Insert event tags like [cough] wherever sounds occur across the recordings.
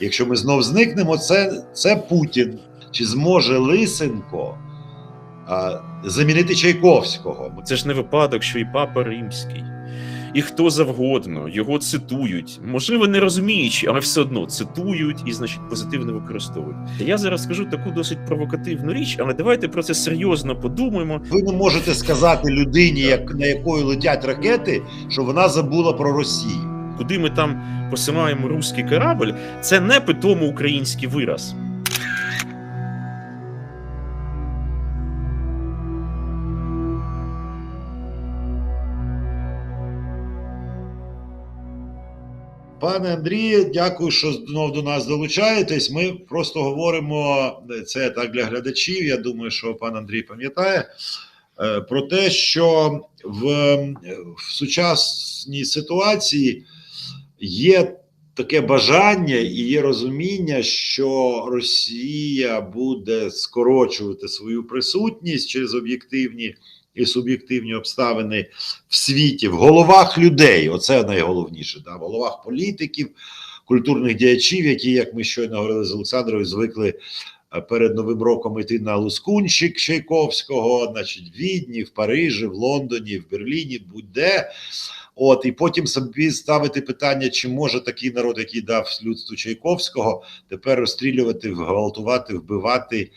Якщо ми знов зникнемо, це, це Путін. Чи зможе Лисенко а, замінити Чайковського? Це ж не випадок, що і папа римський, і хто завгодно його цитують, можливо, не розуміючи, але все одно цитують і, значить, позитивно використовують. Я зараз скажу таку досить провокативну річ, але давайте про це серйозно подумаємо. Ви не можете сказати людині, як, на якої летять ракети, що вона забула про Росію. Куди ми там посилаємо руський корабль, це не питомо український вираз. Пане Андрію, дякую, що знов до нас долучаєтесь. Ми просто говоримо це так для глядачів. Я думаю, що пан Андрій пам'ятає е, про те, що в, в сучасній ситуації є таке бажання і є розуміння, що Росія буде скорочувати свою присутність через об'єктивні і суб'єктивні обставини в світі, в головах людей. Оце найголовніше, да, в головах політиків, культурних діячів, які, як ми щойно говорили з Олександрою, звикли перед Новим роком йти на Лускунчик Чайковського, значить, в Відні, в Парижі, в Лондоні, в Берліні, будь-де. От, і потім собі ставити питання, чи може такий народ, який дав людству Чайковського, тепер розстрілювати, гвалтувати, вбивати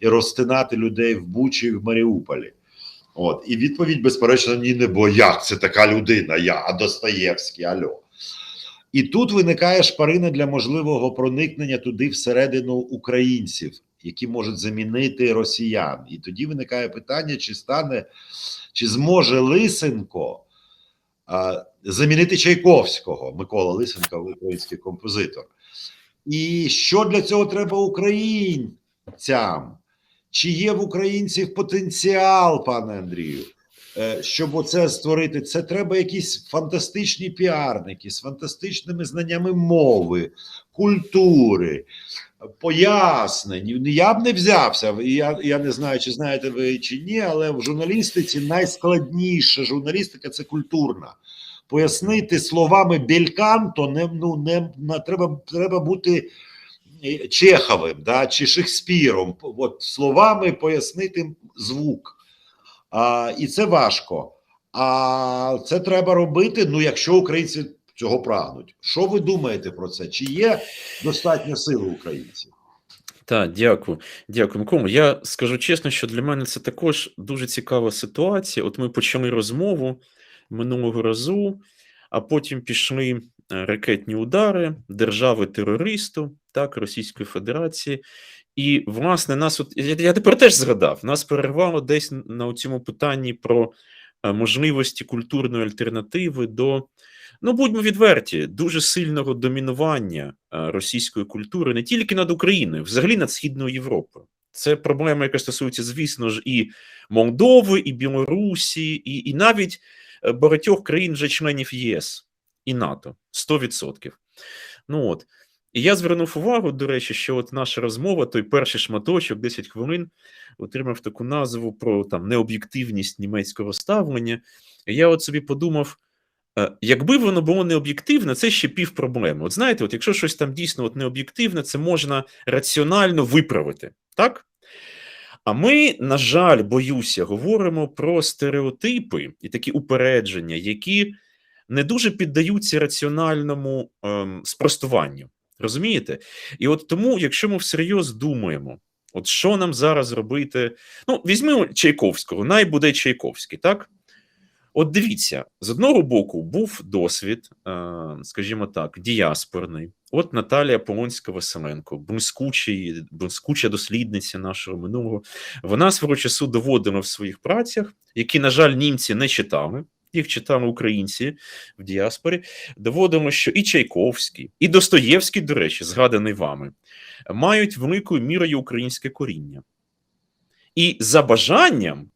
і розтинати людей в Бучі в Маріуполі. От, і відповідь, безперечно, ні, не бо як це така людина, я, а Достоєвський, альо. І тут виникає шпарина для можливого проникнення туди всередину українців, які можуть замінити росіян. І тоді виникає питання, чи стане, чи зможе Лисенко а, замінити Чайковського, Микола Лисенко, український композитор. І що для цього треба українцям? Чи є в українців потенціал, пане Андрію, е, щоб оце створити? Це треба якісь фантастичні піарники з фантастичними знаннями мови, культури, пояснень. Я б не взявся. Я, я не знаю, чи знаєте ви чи ні, але в журналістиці найскладніша журналістика це культурна. Пояснити словами бельканто не ну не на треба, треба бути. Чеховим да, чи Шекспіром, от словами пояснити звук. А, І це важко. А це треба робити, ну, якщо українці цього прагнуть. Що ви думаєте про це? Чи є достатньо сили українців? Так, дякую, дякую, Микола. Я скажу чесно, що для мене це також дуже цікава ситуація. От ми почали розмову минулого разу, а потім пішли е, ракетні удари держави-терористу, так, Російської Федерації. І, власне, нас, от я, я тепер теж згадав, нас перервало десь на цьому питанні про е, можливості культурної альтернативи до, ну будьмо відверті, дуже сильного домінування е, російської культури не тільки над Україною, взагалі над Східною Європою. Це проблема, яка стосується, звісно ж, і Молдови, і Білорусі, і, і навіть е, багатьох країн вже членів ЄС і НАТО 100%. Ну от. І я звернув увагу, до речі, що от наша розмова, той перший шматочок, 10 хвилин, отримав таку назву про там необ'єктивність німецького ставлення. І я от собі подумав: якби воно було необ'єктивне, це ще пів проблеми. От знаєте, от якщо щось там дійсно от необ'єктивне, це можна раціонально виправити, так? А ми, на жаль, боюся, говоримо про стереотипи і такі упередження, які не дуже піддаються раціональному ем, спростуванню. Розумієте? І от тому, якщо ми всерйоз думаємо, от що нам зараз робити? Ну, візьмемо Чайковського, най буде Чайковський, так? От дивіться, з одного боку, був досвід, е, скажімо так, діаспорний. От Наталія Полонська Василенко, блискучий, блискуча дослідниця нашого минулого. Вона свого часу доводила в своїх працях, які, на жаль, німці не читали їх читали українці в діаспорі, доводимо, що і Чайковський, і Достоєвський, до речі, згаданий вами, мають великою мірою українське коріння. І за бажанням,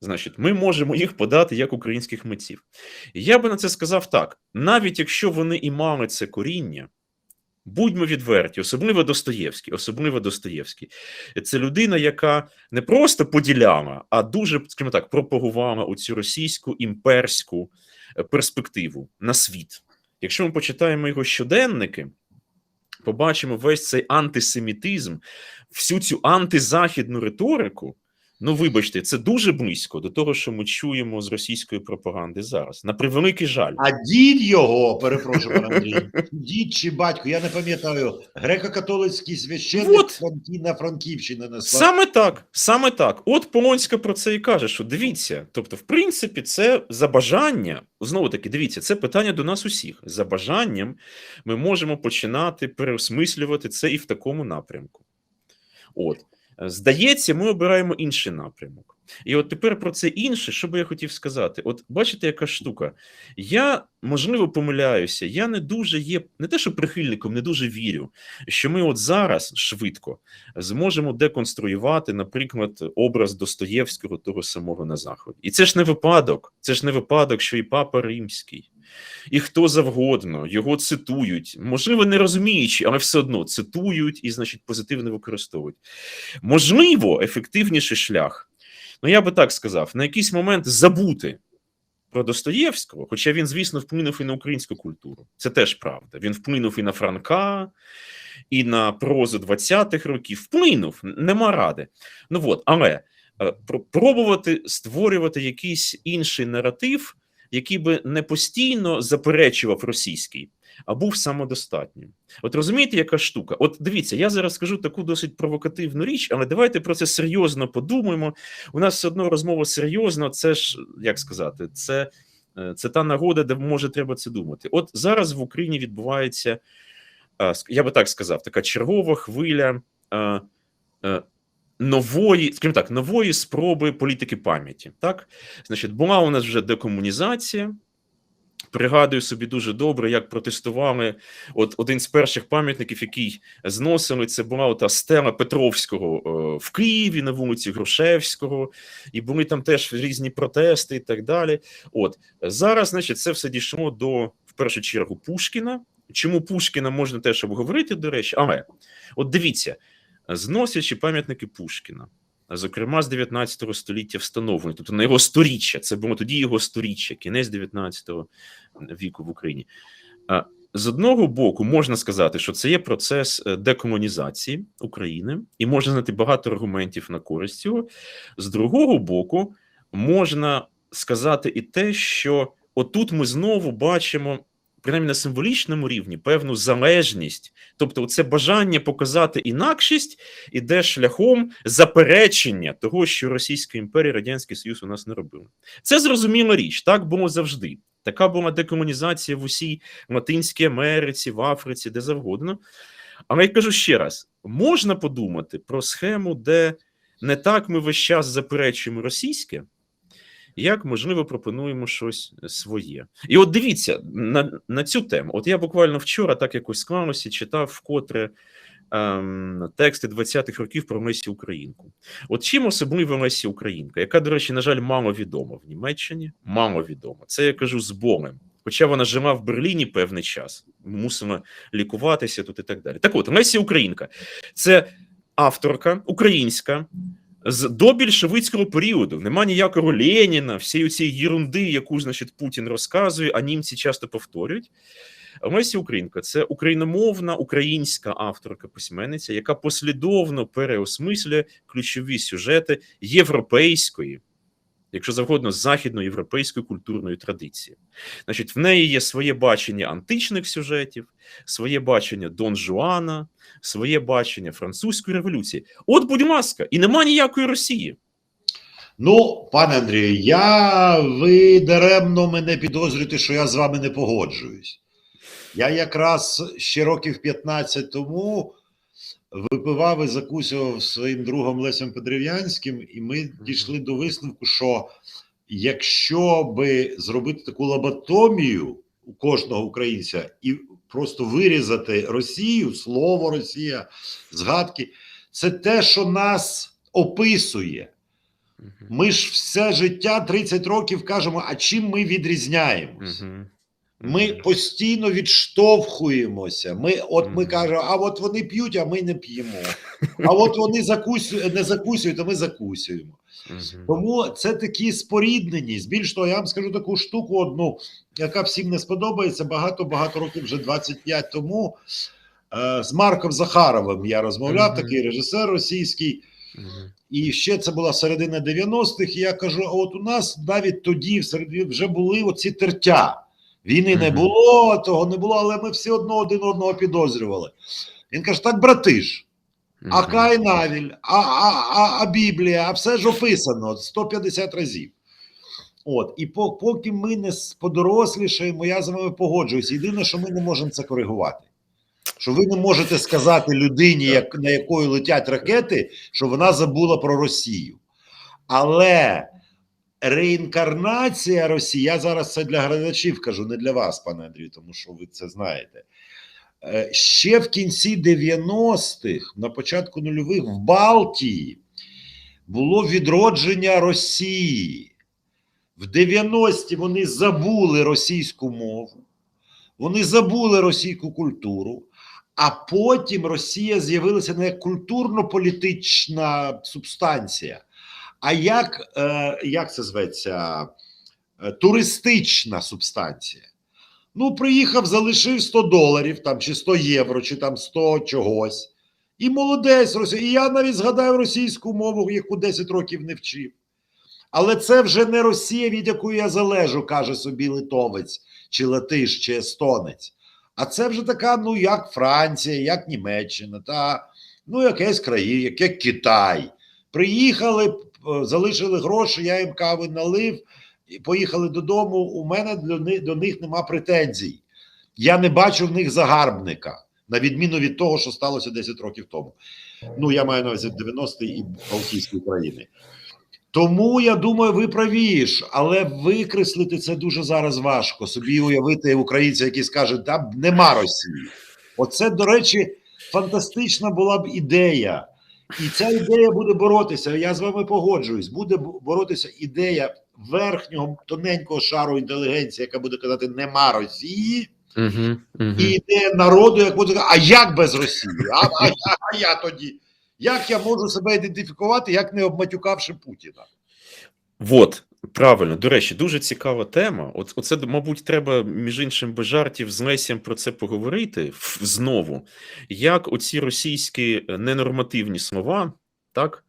значить, ми можемо їх подати як українських митців. Я би на це сказав так: навіть якщо вони і мали це коріння. Будьмо відверті, особливо Достоєвський, особливо Достоєвський. Це людина, яка не просто поділяла, а дуже, скажімо так, пропагувала оцю російську імперську перспективу на світ. Якщо ми почитаємо його щоденники, побачимо весь цей антисемітизм, всю цю антизахідну риторику. Ну, вибачте, це дуже близько до того, що ми чуємо з російської пропаганди зараз. На превеликий жаль. А дід його, перепрошую, Андрій, дід чи батько, я не пам'ятаю, греко-католицький священник. Франкі, на Франківщині несла. Саме так, саме так. От Полонська про це і каже, що дивіться, тобто, в принципі, це за бажання, знову таки, дивіться, це питання до нас усіх. За бажанням ми можемо починати переосмислювати це і в такому напрямку. От. Здається, ми обираємо інший напрямок. І от тепер про це інше, що би я хотів сказати. От бачите, яка штука. Я, можливо, помиляюся, я не дуже є, не те, що прихильником, не дуже вірю, що ми от зараз швидко зможемо деконструювати, наприклад, образ Достоєвського того самого на Заході. І це ж не випадок, це ж не випадок, що і Папа Римський, і хто завгодно його цитують, можливо, не розуміючи, але все одно цитують і, значить, позитивно використовують. Можливо, ефективніший шлях. Ну, я би так сказав, на якийсь момент забути про Достоєвського, хоча він, звісно, вплинув і на українську культуру. Це теж правда. Він вплинув і на Франка, і на прозу 20-х років. Вплинув, нема ради. Ну от, але е, пробувати створювати якийсь інший наратив, який би не постійно заперечував російський, а був самодостатнім. От розумієте, яка штука? От дивіться, я зараз скажу таку досить провокативну річ, але давайте про це серйозно подумаємо. У нас все одно розмова серйозна. Це ж як сказати, це, е, це та нагода, де може треба це думати. От зараз в Україні відбувається, е, я би так сказав, така чергова хвиля. Нової, скажімо так, нової спроби політики пам'яті. Так, значить, була у нас вже декомунізація. Пригадую собі дуже добре, як протестували. От один з перших пам'ятників, який зносили, це була ота стела Петровського е, в Києві на вулиці Грушевського, і були там теж різні протести і так далі. От зараз, значить, це все дійшло до в першу чергу Пушкіна. Чому Пушкіна можна теж обговорити, до речі, але от дивіться, зносячи пам'ятники Пушкіна, зокрема з 19 століття встановлені, тобто на його сторіччя, це було тоді його сторіччя, кінець 19 віку в Україні. З одного боку, можна сказати, що це є процес е, декомунізації України, і можна знайти багато аргументів на користь цього. З другого боку, можна сказати і те, що отут ми знову бачимо, принаймні на символічному рівні, певну залежність, тобто, це бажання показати інакшість іде шляхом заперечення того, що Російська імперія, Радянський Союз у нас не робили. Це зрозуміла річ, так було завжди. Така була декомунізація в усій Латинській Америці, в Африці, де завгодно. Але я кажу ще раз: можна подумати про схему, де не так ми весь час заперечуємо російське, як можливо пропонуємо щось своє. І от дивіться на, на цю тему. От я буквально вчора так якось склалося, читав вкотре ем, тексти 20-х років про Лесі Українку. От чим особлива Лесі Українка, яка, до речі, на жаль, мало відома в Німеччині, мало відома. Це я кажу з болем. Хоча вона жила в Берліні певний час, мусила лікуватися тут і так далі. Так от, Лесі Українка це авторка українська з добільшовицького періоду. Нема ніякого Леніна, всієї цієї єрунди, яку, значить, Путін розказує, а німці часто повторюють. Леся Українка це україномовна українська авторка письменниця, яка послідовно переосмислює ключові сюжети європейської, якщо завгодно, західноєвропейської культурної традиції. Значить, в неї є своє бачення античних сюжетів, своє бачення Дон Жуана, своє бачення французької революції. От, будь ласка, і нема ніякої Росії. Ну, пане Андрію, я ви даремно мене підозрюєте, що я з вами не погоджуюсь. Я якраз ще років 15 тому випивав і закусував зі своїм другом Лесем Педрів'янським, і ми дійшли до висновку, що якщо би зробити таку лоботомію у кожного українця і просто вирізати Росію, слово Росія, згадки, це те, що нас описує. Ми ж все життя 30 років кажемо, а чим ми відрізняємось? Ми постійно відштовхуємося. Ми, от ми кажемо, а от вони п'ють, а ми не п'ємо. А от вони закусують, не закусують, а ми закусуємо. Тому це такі спорідненість. Більш того, я вам скажу таку штуку одну, яка всім не сподобається. Багато багато років, вже 25 тому. Е, З Марком Захаровим я розмовляв, такий режисер російський. І ще це була середина 90-х. І я кажу: а от у нас навіть тоді, в середі, вже були оці тертя. Війни не було, того не було, але ми все одно один одного підозрювали. Він каже: так, брати ж, а. Кай Навіль, а, а, а, а Біблія, а все ж описано 150 разів. От, і по- поки ми не подорослішаємо, я з вами погоджуюсь. Єдине, що ми не можемо це коригувати. Що ви не можете сказати людині, як, на якої летять ракети, що вона забула про Росію. Але реінкарнація Росії, я зараз це для глядачів кажу, не для вас, пане Андрію, тому що ви це знаєте. Е, Ще в кінці 90-х, на початку нульових, в Балтії було відродження Росії. В 90-ті вони забули російську мову, вони забули російську культуру, а потім Росія з'явилася не як культурно-політична субстанція, а як, е, як це зветься, е, туристична субстанція. Ну, приїхав, залишив 100 доларів там, чи 100 євро, чи там 100 чогось. І молодець Росія. І я навіть згадаю російську мову, яку 10 років не вчив. Але це вже не Росія, від якої я залежу, каже собі литовець, чи латиш, чи естонець. А це вже така, ну, як Франція, як Німеччина, та ну, якась країна, як, Китай. Приїхали, залишили гроші, я їм кави налив, і поїхали додому. У мене до них, до них нема претензій. Я не бачу в них загарбника, на відміну від того, що сталося 10 років тому. Ну, я маю на увазі 90-ті і Балтійські країни. Тому я думаю, ви праві але викреслити це дуже зараз важко. Собі уявити українця, який скаже, да нема Росії. Оце, до речі, фантастична була б ідея. І ця ідея буде боротися. Я з вами погоджуюсь. Буде боротися ідея верхнього тоненького шару інтелігенції, яка буде казати нема Росії, угу, угу. і ідея народу, як буде казати, а як без Росії? А, а, я- а я тоді? Як я можу себе ідентифікувати, як не обматюкавши Путіна? Вот, правильно. До речі, дуже цікава тема. От, оце, мабуть, треба, між іншим, без жартів з Лесієм про це поговорити знову. Як оці російські е, ненормативні слова, так?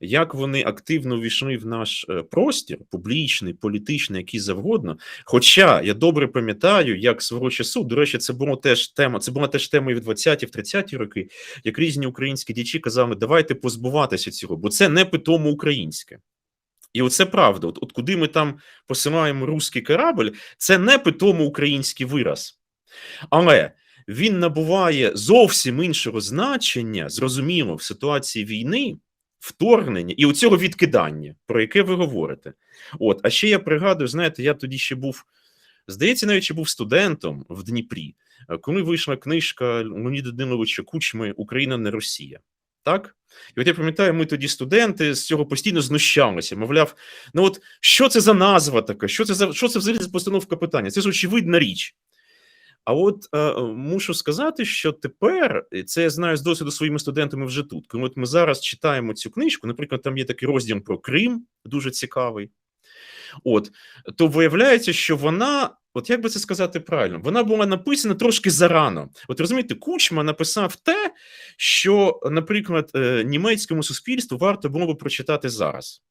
Як вони активно війшли в наш е, простір, публічний, політичний, який завгодно. Хоча я добре пам'ятаю, як свого часу, до речі, це було теж тема, це була теж тема і в 20-ті, в 30-ті роки, як різні українські дічі казали, давайте позбуватися цього, бо це не питомо українське. І оце правда. От, от куди ми там посилаємо руський корабль, це не питомо український вираз. Але він набуває зовсім іншого значення, зрозуміло, в ситуації війни, вторгнення і оцього відкидання, про яке ви говорите. От, а ще я пригадую, знаєте, я тоді ще був, здається, навіть ще був студентом в Дніпрі, е, коли вийшла книжка Леоніда Даниловича Кучми Україна не Росія. Так? І от я пам'ятаю, ми тоді студенти з цього постійно знущалися. Мовляв, ну от що це за назва така? Що це за що це взагалі за постановка питання? Це ж очевидна річ. А от е, мушу сказати, що тепер і це я знаю з досвіду своїми студентами вже тут. Коли от ми зараз читаємо цю книжку, наприклад, там є такий розділ про Крим, дуже цікавий. От то виявляється, що вона, от як би це сказати правильно, вона була написана трошки зарано. От розумієте, Кучма написав те, що, наприклад, е, німецькому суспільству варто було би прочитати зараз.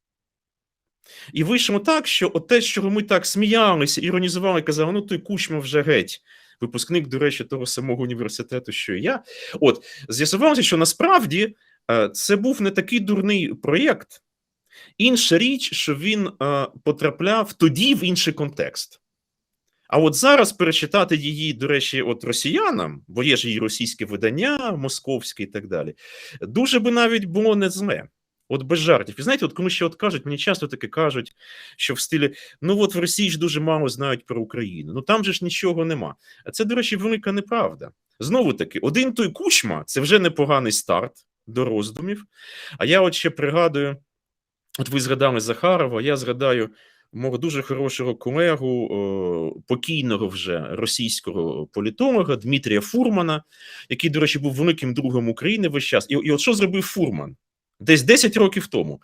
І вийшло так, що от те, чого ми так сміялися, іронізували, казали, ну той Кучма вже геть. Випускник, до речі, того самого університету, що і я. От з'ясувалося, що насправді е, це був не такий дурний проєкт. Інша річ, що він е, потрапляв тоді в інший контекст. А от зараз перечитати її, до речі, от росіянам, бо є ж її російське видання, московське і так далі, дуже би навіть було не зле. От без жартів. І знаєте, от коли ще от кажуть, мені часто таки кажуть, що в стилі: ну от в Росії ж дуже мало знають про Україну. Ну там же ж нічого нема. А це, до речі, велика неправда. Знову таки, один той кучма це вже непоганий старт до роздумів. А я от ще пригадую. От ви згадали Захарова, я згадаю мого дуже хорошого колегу, покійного вже російського політолога Дмитрія Фурмана, який, до речі, був великим другом України весь час. І, і от що зробив Фурман? Десь 10 років тому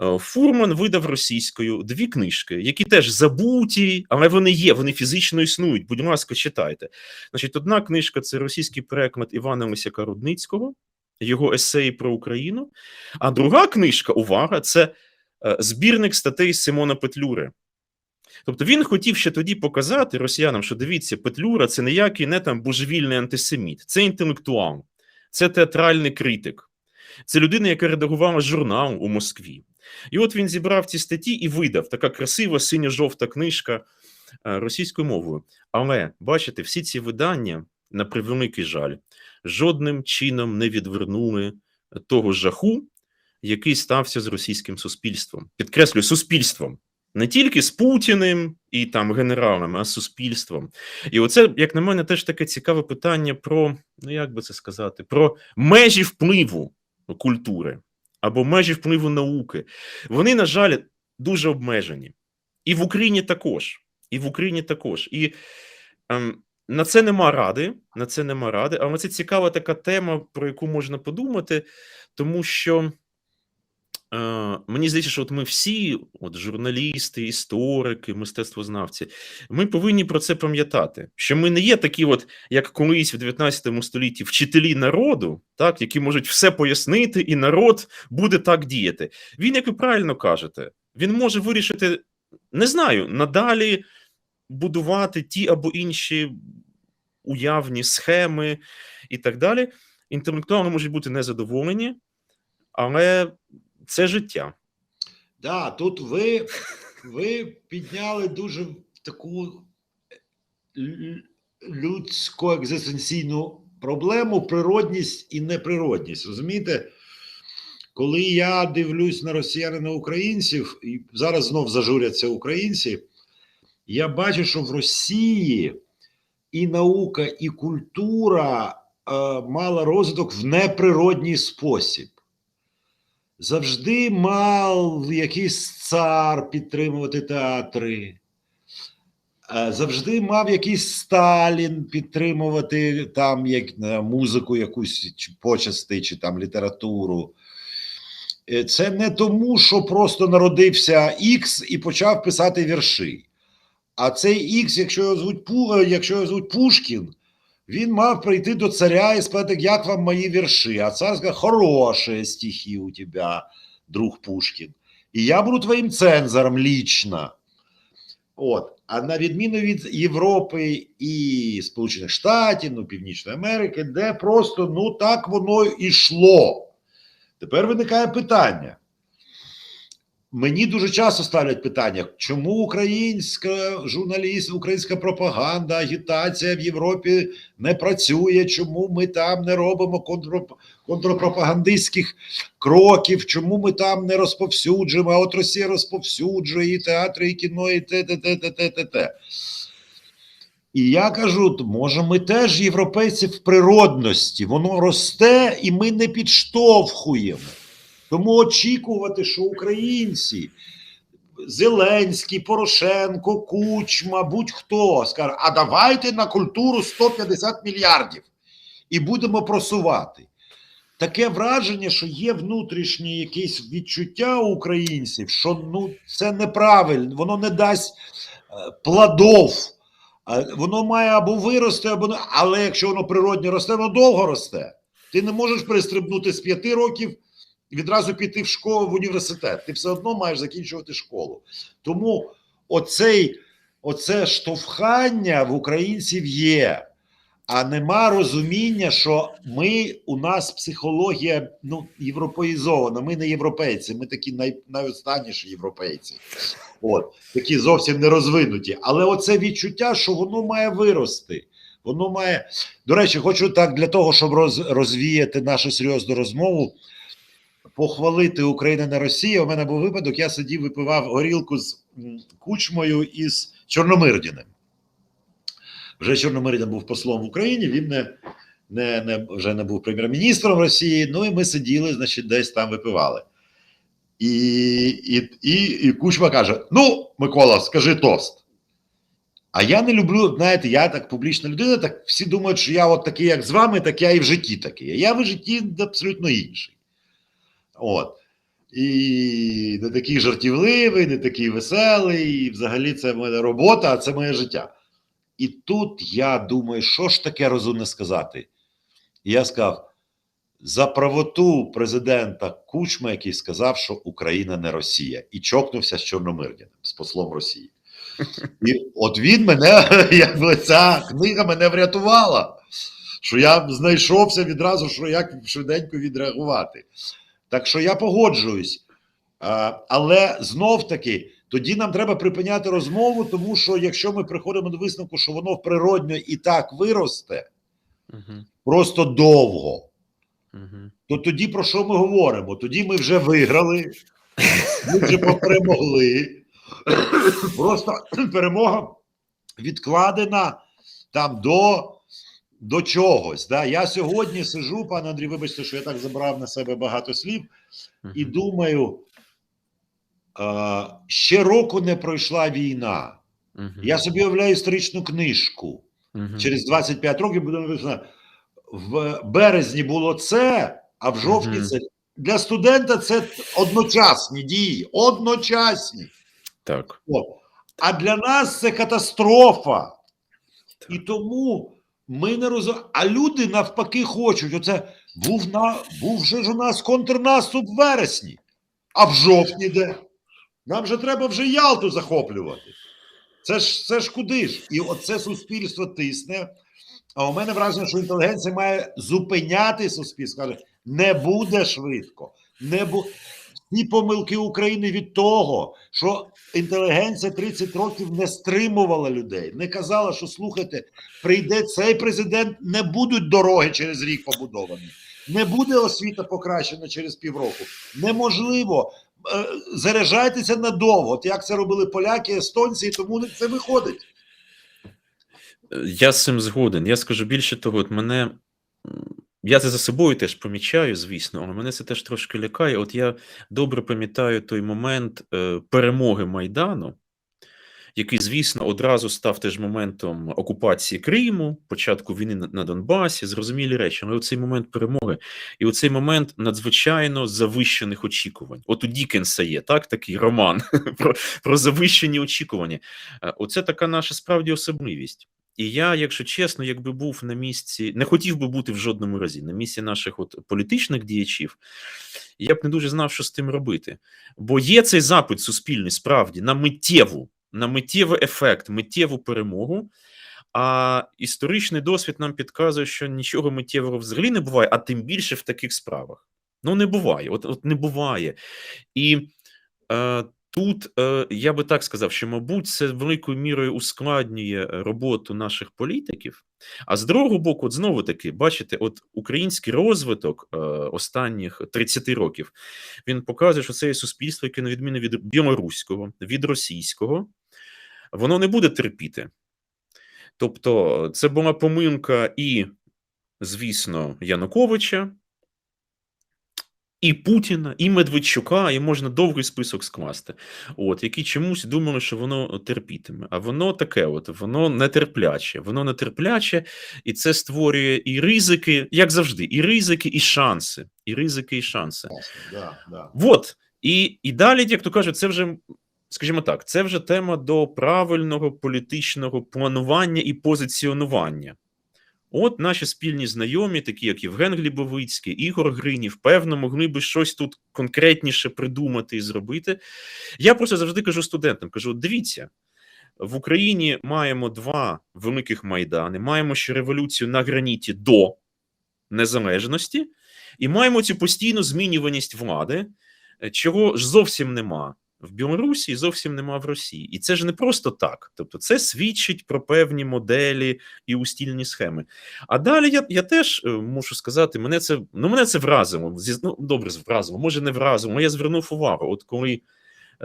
е, Фурман видав російською дві книжки, які теж забуті, але вони є, вони фізично існують. Будь ласка, читайте. Значить, одна книжка це російський переклад Івана Лисяка Рудницького, його есеї про Україну. А друга книжка, увага, це збірник статей Симона Петлюри. Тобто він хотів ще тоді показати росіянам, що дивіться, Петлюра це ніякий не там божевільний антисеміт, це інтелектуал, це театральний критик, це людина, яка редагувала журнал у Москві. І от він зібрав ці статті і видав така красива синьо-жовта книжка е, російською мовою. Але бачите, всі ці видання, на превеликий жаль, жодним чином не відвернули того жаху, який стався з російським суспільством. Підкреслюю, суспільством. Не тільки з Путіним і там генералами, а з суспільством. І оце, як на мене, теж таке цікаве питання про, ну як би це сказати, про межі впливу культури або межі впливу науки. Вони, на жаль, дуже обмежені. І в Україні також. І в Україні також. І ем, на це нема ради, на це нема ради, але це цікава така тема, про яку можна подумати, тому що. Мені здається, що от ми всі, от журналісти, історики, мистецтвознавці, ми повинні про це пам'ятати, що ми не є такі, от, як колись в 19 столітті, вчителі народу, так, які можуть все пояснити, і народ буде так діяти. Він, як ви правильно кажете, він може вирішити, не знаю, надалі будувати ті або інші уявні схеми і так далі. Інтелектуали можуть бути незадоволені, але це життя. Да, тут ви, ви підняли дуже таку лю- людську екзистенційну проблему природність і неприродність. Розумієте? Коли я дивлюсь на росіян на українців, і зараз знов зажуряться українці, я бачу, що в Росії і наука, і культура е, мала розвиток в неприродній спосіб. Завжди мав якийсь цар підтримувати театри. Е, Завжди мав якийсь Сталін підтримувати там як е, музику, якусь чи почасти, чи там літературу. Е, Це не тому, що просто народився Ікс і почав писати вірші. А цей Ікс, якщо його звуть, якщо його звуть Пушкін, він мав прийти до царя і спитати, як вам мої вірші. А цар сказав, хороші стихи у тебе, друг Пушкін. І я буду твоїм цензором лічно. От. А на відміну від Європи і Сполучених Штатів, ну, Північної Америки, де просто ну так воно йшло. Тепер виникає питання. Мені дуже часто ставлять питання, чому українська журналіст, українська пропаганда, агітація в Європі не працює, чому ми там не робимо контрпропагандистських кроків, чому ми там не розповсюджуємо, а от Росія розповсюджує і театри, і кіно, і те, те, те, те, те, те, те. І я кажу: може, ми теж європейці в природності, воно росте, і ми не підштовхуємо. Тому очікувати, що українці, Зеленський, Порошенко, Кучма, будь-хто скаже, а давайте на культуру 150 мільярдів і будемо просувати. Таке враження, що є внутрішнє якесь відчуття українців, що ну, це неправильно, воно не дасть е, плодов. Е, Воно має або вирости, або не. Але якщо воно природньо росте, воно довго росте. Ти не можеш перестрибнути з 5 років відразу піти в школу в університет. Ти все одно маєш закінчувати школу. Тому оцей, оце штовхання в українців є, а нема розуміння, що ми у нас психологія ну, європеїзована. Ми не європейці, ми такі най, найостанніші європейці. От, такі зовсім не розвинуті. Але оце відчуття, що воно має вирости. Воно має. До речі, хочу так для того, щоб роз, розвіяти нашу серйозну розмову, похвалити Україну на Росію. У мене був випадок, я сидів, випивав горілку з кучмою і з Чорномирдіним. Вже Чорномирдін був послом в Україні, він не, не, не, вже не був прем'єр-міністром Росії. Ну і ми сиділи, значить, десь там випивали. І, і, і, і Кучма каже: Ну, Микола, скажи тост. А я не люблю, знаєте, я так публічна людина, так всі думають, що я от такий, як з вами, так я і в житті такий. А я в житті абсолютно інший. От. і не такий жартівливий, не такий веселий. І взагалі це моя робота, а це моє життя. І тут я думаю, що ж таке розумне сказати? І я сказав: за правоту президента Кучма, який сказав, що Україна не Росія, і чокнувся з Чорномирдяним, з послом Росії. І от він мене, [laughs] якби ця книга мене врятувала, що я знайшовся відразу, що як швиденько відреагувати. Так що я погоджуюсь. Але знов таки, тоді нам треба припиняти розмову, тому що якщо ми приходимо до висновку, що воно природньо і так виросте, Мгм, просто довго, мгм. то тоді про що ми говоримо? Тоді ми вже виграли, ми вже поперемогли. Просто [clears throat] перемога відкладена там до, до чогось. Да? Я сьогодні сижу, пане Андрій, вибачте, що я так забрав на себе багато слів, і думаю, а, ще року не пройшла війна. Я собі уявляю історичну книжку. Через 25 років буде написано: в березні було це, а в жовтні це. Для студента це одночасні дії, одночасні. Так. От. А для нас це катастрофа. Так. І тому ми не розуміємо. А люди навпаки хочуть. Оце був на був же ж у нас контрнаступ в вересні, а в жовтні де? Нам же треба вже Ялту захоплювати. Це ж це ж куди ж? І оце суспільство тисне. А у мене враження, що інтелігенція має зупиняти суспільство. Каже, не буде швидко. Не бу... Всі помилки України від того, що інтелігенція 30 років не стримувала людей, не казала, що слухайте, прийде цей президент, не будуть дороги через рік побудовані, не буде освіта покращена через півроку. Неможливо. Е, Заряджайтеся надовго. От як це робили поляки, естонці, і тому це виходить. Я з цим згоден. Я скажу більше того, от мене. Я це за собою теж помічаю, звісно, але мене це теж трошки лякає. От я добре пам'ятаю той момент е, перемоги Майдану, який, звісно, одразу став теж моментом окупації Криму, початку війни на, на Донбасі, зрозумілі речі. Але оцей момент перемоги і оцей момент надзвичайно завищених очікувань. От у Дікенса є так, такий роман [laughs] про, про завищені очікування. Е, Оце така наша справді особливість. І я, якщо чесно, якби був на місці, не хотів би бути в жодному разі на місці наших от політичних діячів, я б не дуже знав, що з тим робити. Бо є цей запит суспільний справді на миттєву, на миттєвий ефект, миттєву перемогу. А історичний досвід нам підказує, що нічого миттєвого взагалі не буває, а тим більше в таких справах. Ну, не буває, от, от не буває. І е, тут е, я би так сказав, що, мабуть, це великою мірою ускладнює роботу наших політиків. А з другого боку, от знову таки, бачите, от український розвиток е, останніх 30 років він показує, що це є суспільство, яке, на відміну від білоруського, від російського, воно не буде терпіти. Тобто, це була помилка і, звісно, Януковича, і Путіна, і Медведчука, і можна довгий список скласти, от, які чомусь думали, що воно терпітиме. А воно таке, от, воно нетерпляче, воно нетерпляче, і це створює і ризики, як завжди, і ризики, і шанси. І ризики, і шанси. Да, да. Вот. І, і далі, як то кажуть, це вже, скажімо так, це вже тема до правильного політичного планування і позиціонування. От наші спільні знайомі, такі як Євген Глібовицький, Ігор Гринів, певно, могли би щось тут конкретніше придумати і зробити. Я просто завжди кажу студентам: кажу: дивіться, в Україні маємо два великих майдани, маємо ще революцію на граніті до незалежності, і маємо цю постійну змінюваність влади, чого ж зовсім нема. В Білорусі і зовсім нема в Росії, і це ж не просто так. Тобто, це свідчить про певні моделі і устільні схеми. А далі я, я теж е, мушу сказати, мене це ну мене це вразило. Ну, добре, вразило, може не вразило, я звернув увагу. От коли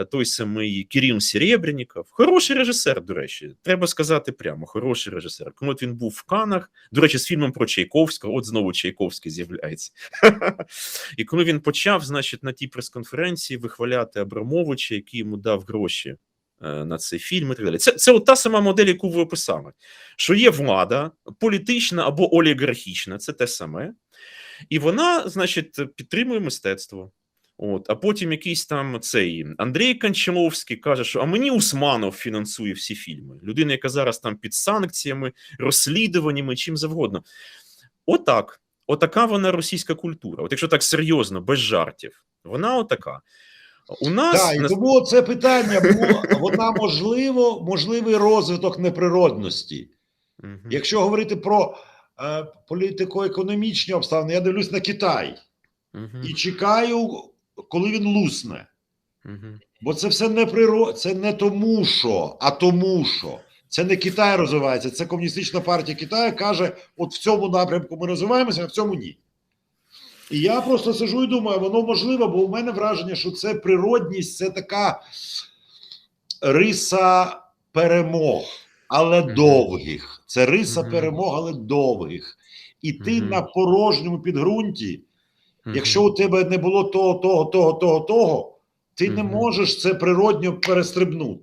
той самий Кирил Серебряніков, хороший режисер, до речі, треба сказати прямо, хороший режисер. Коли от він був в Канах, до речі, з фільмом про Чайковського, от знову Чайковський з'являється. [laughs] І коли він почав, значить, на тій прес-конференції вихваляти Абрамовича, який йому дав гроші е, на цей фільм і так далі. Це, це от та сама модель, яку ви описали, що є влада політична або олігархічна, це те саме, і вона, значить, підтримує мистецтво. От, а потім якийсь там цей Андрій Кончаловський каже, що а мені Усманов фінансує всі фільми. Людина, яка зараз там під санкціями, розслідуваннями, чим завгодно. Отак. Отака вона російська культура. От якщо так серйозно, без жартів, вона отака. У нас Так, і тому це питання було, вона можливо, можливий розвиток неприродності. Мгм. Якщо говорити про е, політико-економічні обставини, я дивлюсь на Китай Мгм. і чекаю, коли він лусне. Мгм. Бо це все не приро... це не тому, що, а тому, що. Це не Китай розвивається, це комуністична партія Китаю каже: от в цьому напрямку ми розвиваємося, а в цьому ні. І я просто сижу і думаю, воно можливо, бо у мене враження, що це природність, це така риса перемог, але довгих. Це риса перемог, але довгих. І ти на порожньому підґрунті, Мгм. Якщо у тебе не було того, того, того, того, того, ти не можеш це природньо перестрибнути.